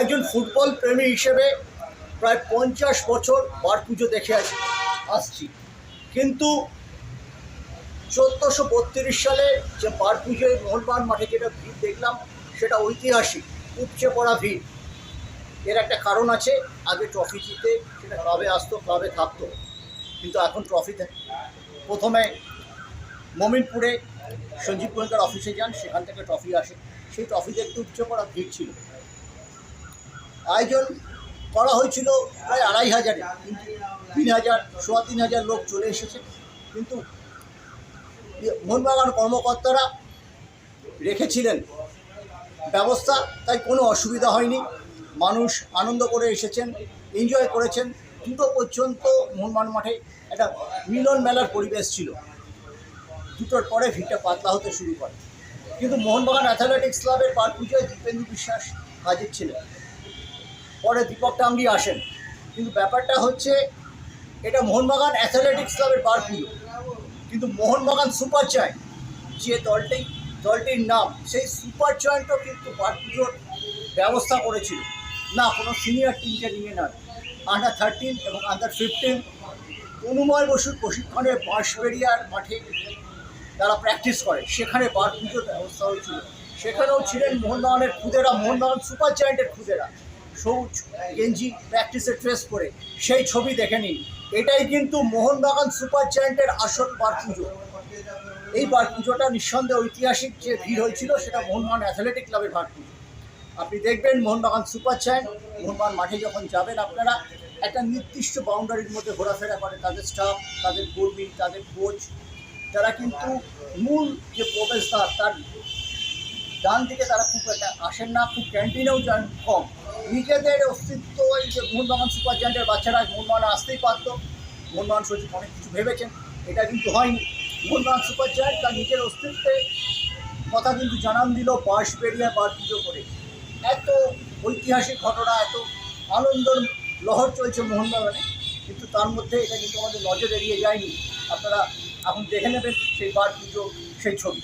একজন ফুটবল প্রেমী হিসেবে প্রায় পঞ্চাশ বছর বার পুজো দেখে আসছি। কিন্তু চোদ্দোশো বত্রিশ সালে যে বার পুজোয় মোহনবাগান মাঠে যেটা ভিড় দেখলাম, সেটা ঐতিহাসিক, উপচে পড়া ভিড়। এর একটা কারণ আছে, আগে ট্রফি জিতে সেটা ক্লাবে আসতো ক্লাবে থাকতো। কিন্তু এখন ট্রফিতে প্রথমে মমিনপুরে সঞ্জীব গোয়েঙ্কার অফিসে যান, সেখান থেকে ট্রফি আসে। সেই ট্রফি দেখতে উপচে পড়া ভিড় ছিল। আয়োজন করা হয়েছিল প্রায় আড়াই হাজারে। কিন্তু তিন হাজার, সোয়া তিন হাজার লোক চলে এসেছে। কিন্তু মোহনবাগান কর্মকর্তারা রেখেছিলেন ব্যবস্থা, তাই কোনো অসুবিধা হয়নি। মানুষ আনন্দ করে এসেছেন, এনজয় করেছেন। দুটো পর্যন্ত মোহনবাগান মাঠে একটা মিলন মেলার পরিবেশ ছিল। দুটোর পরে ভিড়টা পাতলা হতে শুরু করে। কিন্তু মোহনবাগান অ্যাথলেটিক্স ক্লাবের বার পুজোয় দীপেন্দু বিশ্বাস হাজির ছিলেন। পরে দীপক টাঙ্গি আসেন। কিন্তু ব্যাপারটা হচ্ছে, এটা মোহনবাগান অ্যাথলেটিক্স ক্লাবের বার কিন্তু মোহনবাগান সুপার জয়েন্ট, যে দলটি, দলটির নাম, সেই সুপার জয়েন্টও কিন্তু বার পুজোর ব্যবস্থা করেছিল। না, কোনো সিনিয়র টিমকে নিয়ে নয় আন্ডার থার্টিন এবং আন্ডার ফিফটিন অনুময় বসুর প্রশিক্ষণে বাঁশবেড়িয়ার মাঠে তারা প্র্যাকটিস করে। সেখানে বার পুজোর ব্যবস্থা হয়েছিল সেখানেও ছিলেন মোহনবাগানের খুদেরা, মোহনবাগান সুপার জায়েন্টের খুদেরা। সবুজ গেঞ্জি প্র্যাকটিসে ট্রেস করে সেই ছবি দেখে নিন। এটাই কিন্তু মোহনবাগান সুপার জায়েন্টের আসল বার পুজো। এই বার পুজোটা নিঃসন্দেহে ঐতিহাসিক যে ভিড় হয়েছিল, সেটা মোহনবাগান অ্যাথলেটিক ক্লাবের বার পুজো। আপনি দেখবেন মোহনবাগান সুপার জায়েন্ট, মোহনবাগান মাঠে যখন যাবেন আপনারা, একটা নির্দিষ্ট বাউন্ডারির মধ্যে ঘোরাফেরা করে তাদের স্টাফ তাদের কর্মী, তাদের কোচ তারা কিন্তু মূল যে প্রবেশদ্বার, তার ডান দিকে তারা খুব একটা আসেন না, খুব ক্যান্টিনেও যান কম। নিজেদের অস্তিত্ব, এই যে মোহনবাগান সুপার জায়েন্টের বাচ্চারা মোহনবাগান আসতেই পারতো। মোহনবাগান সচিব অনেক কিছু ভেবেছেন, এটা কিন্তু হয়নি। মোহনবাগান সুপার জায়েন্ট তার নিজের অস্তিত্বে কথা কিন্তু জানান দিল বাঁশ বেরিয়ে বার পুজো করে। এত ঐতিহাসিক ঘটনা, এত আনন্দর লহর চলছে মোহনবাগানে, কিন্তু তার মধ্যে এটা কিন্তু আমাদের নজর এড়িয়ে যায়নি। আপনারা এখন দেখে নেবেন সেই বার পুজো, সেই ছবি।